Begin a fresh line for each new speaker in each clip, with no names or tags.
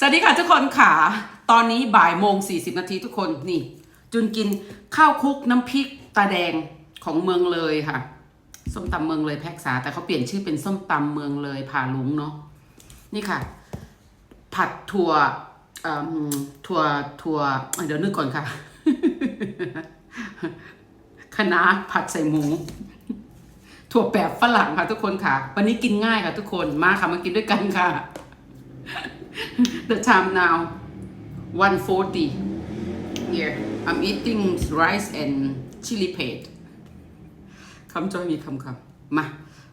สวัสดีค่ะทุกคนค่ะ ตอนนี้บ่ายโมงสี่สิบนาทีทุกคนนี่ จุนกินข้าวคุกน้ำพริกตาแดงของเมืองเลยค่ะ ส้มตำเมืองเลยแพ็กษา แต่เขาเปลี่ยนชื่อเป็นส้มตำเมืองเลยผ่าลุงเนาะนี่ค่ะ ผัดถั่วถั่วถั่วเดี๋ยวนึกก่อนค่ะคณะผัดใส่หมู ถั่วแปบฝรั่งค่ะทุกคนค่ะ วันนี้กินง่ายค่ะทุกคนมาค่ะมากินด้วยกันค่ะ The time now 1:40 here I'm eating rice and chili paste คำจอยมีคำคำมา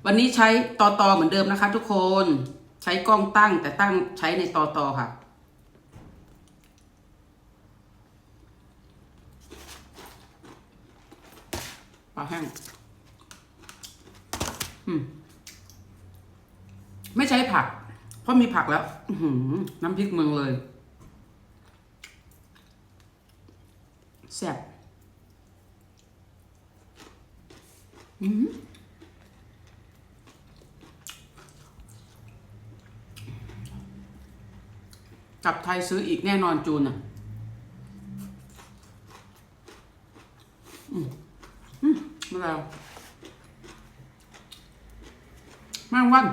วันนี้ใช้ตอตอเหมือนเดิมนะคะทุกคนใช้กล้องตั้งแต่ตั้งใช้ในตอตอค่ะ ปลาแห้งอืมไม่ใช้ผัก เพราะมีผักแล้วน้ำพริกเมืองเลยแซ่บกลับไทยซื้ออีกแน่นอนจูนอะอืมอืมมาแล้วมาวัน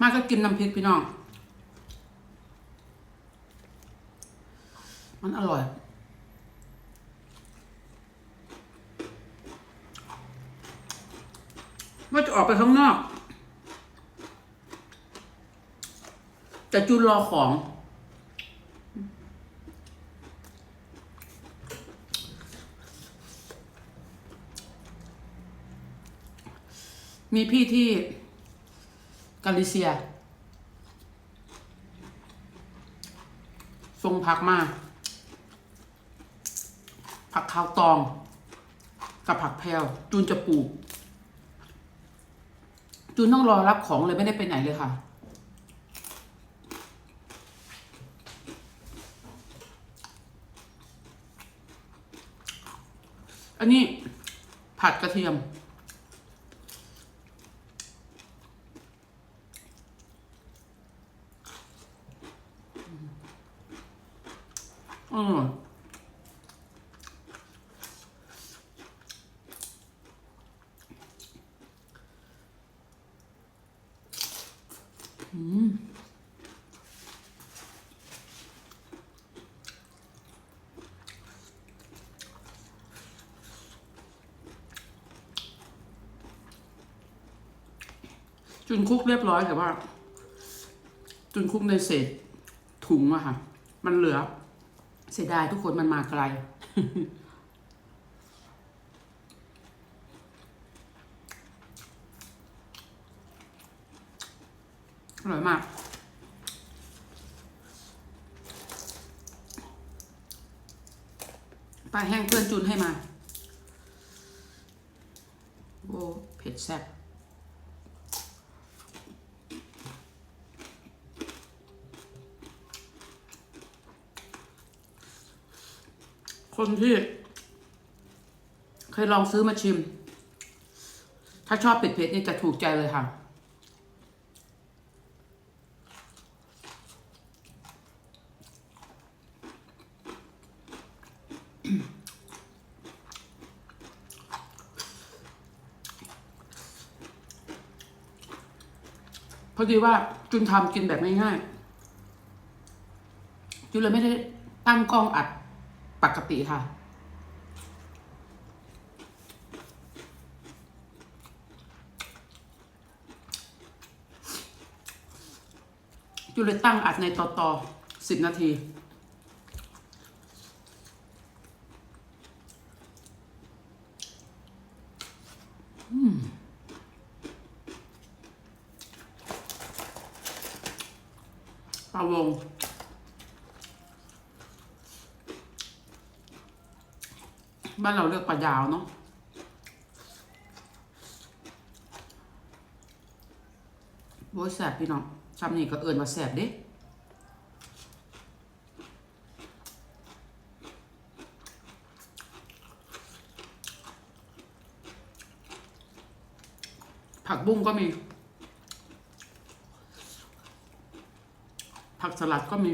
มาก็กินน้ำพริกพี่น้อง มันอร่อย ว่าจะออกไปข้างนอก แต่จูนรอของมีพี่ที่ กาลิเซียส่งผักมาผักข้าวตอง กับผักแพรวจูนจะปลูก จูนต้องรอรับของเลยไม่ได้ไปไหนเลยค่ะอันนี้ผัดกระเทียม อร่อยอืมจุนคุกเรียบร้อยแต่ว่า จุนคุกในเศษถุงอะค่ะ มันเหลือ เสียดายทุกคนมันมาไกล อร่อยมาก ปลาแห้งเพื่อนจูนให้มา โอ้เผ็ดแซ่บ คนที่ เคยลองซื้อมาชิม ถ้าชอบเผ็ดๆนี่จะถูกใจเลยค่ะ พอดีว่าจุนทำกินแบบง่ายๆจุนเลยไม่ได้ตั้งกล้องอัด ปกติค่ะ จุเลตั้งอัดในต่อต่อสิบนาทีปลาวง บ้านเราเรียกปลายาวเนาะโว้ยแสบพี่น้องชำนี่ก็เอินว่าแสบเด้ผักบุ้งก็มี ผักสลัดก็มี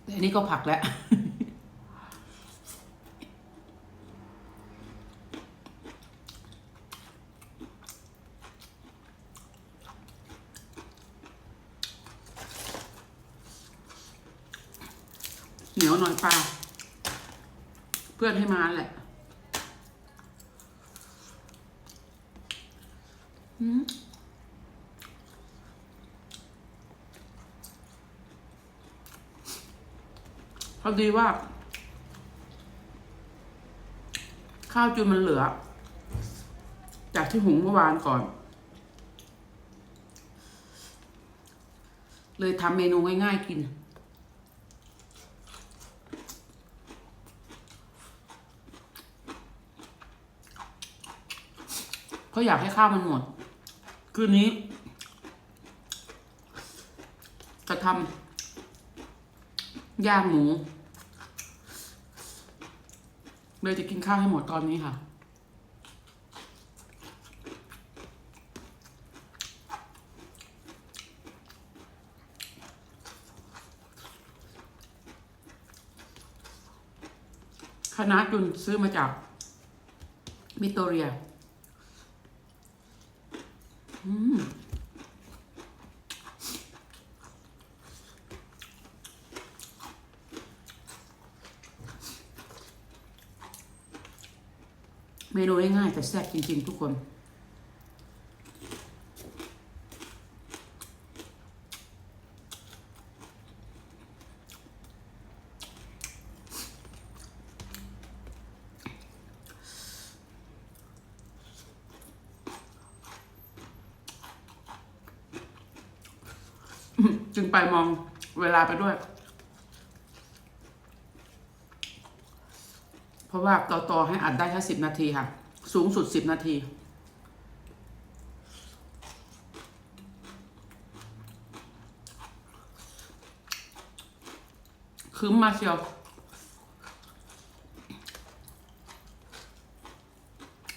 แต่ อันนี้ก็ผักแล้ว เหนียวหน่อยปลาเพื่อนให้มาแหละ อืม พอดีว่า ข้าวจุนมันเหลือ จากที่หุงเมื่อวานก่อน เลยทำเมนูง่ายๆกินก็อยากให้ข้าวมันหมด คืนนี้ จะทำ ย่างหมู เลยจะกินข้าวให้หมดตอนนี้ค่ะ คณะจุนซื้อมาจากมิโตเรีย อืม เมนูง่ายๆแต่แซ่บจริง ๆ ทุกคน จึงไปมองเวลาไปด้วย ราะว่าต่อต่อให้อัดได้แค่สิบนาทีค่ะ สูงสุดสิบนาทีคืมมาเชียว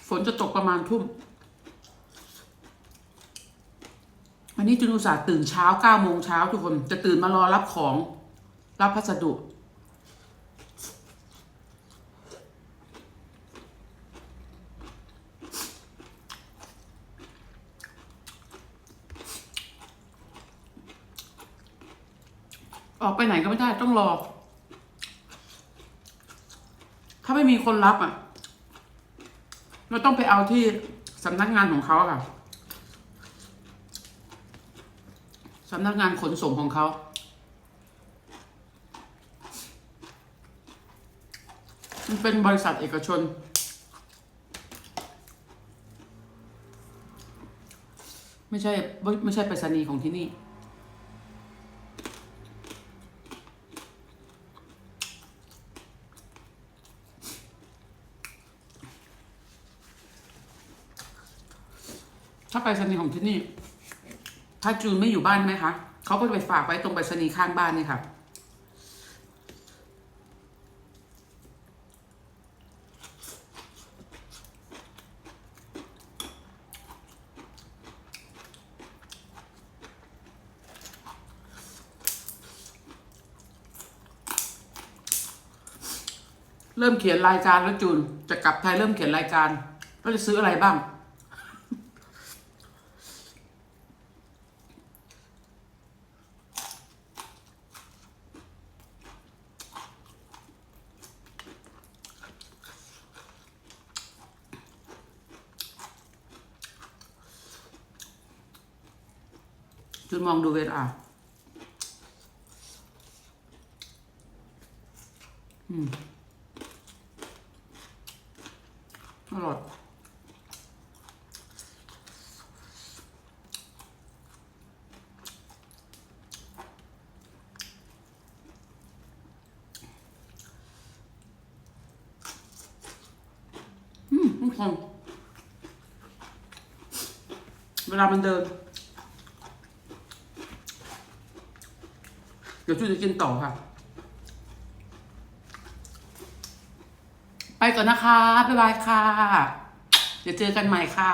ฝนจะตกประมาณทุ่ม วันนี้จุนุสาตื่นเช้าเก้าโมงเช้าทุกคน จะตื่นมารอรับของ รับพัสดุ ออกไปไหนก็ไม่ได้ต้องรอ ถ้าไม่มีคนรับอะเราต้องไปเอาที่สำนักงานของเขาค่ะสำนักงานขนส่งของเขามันเป็นบริษัทเอกชน ไม่ใช่ไม่ไม่ใช่ไปรษณีย์ของที่นี่ ถ้าไปรษณีย์ของที่นี่ ถ้าจูนไม่อยู่บ้านไหมคะเขาก็จะไปฝากไว้ตรงไปรษณีย์ข้างบ้านนี่ค่ะเริ่มเขียนรายการแล้วจูน จะกลับไทยเริ่มเขียนรายการ ก็จะซื้ออะไรบ้าง จุนมองดูเวลาอืมอร่อยอืมทุกคนเวลามันเดิน เดี๋ยวจุจะกินต่อค่ะ ไปก่อนนะคะ บ๊ายบายค่ะ เดี๋ยวเจอกันใหม่ค่ะ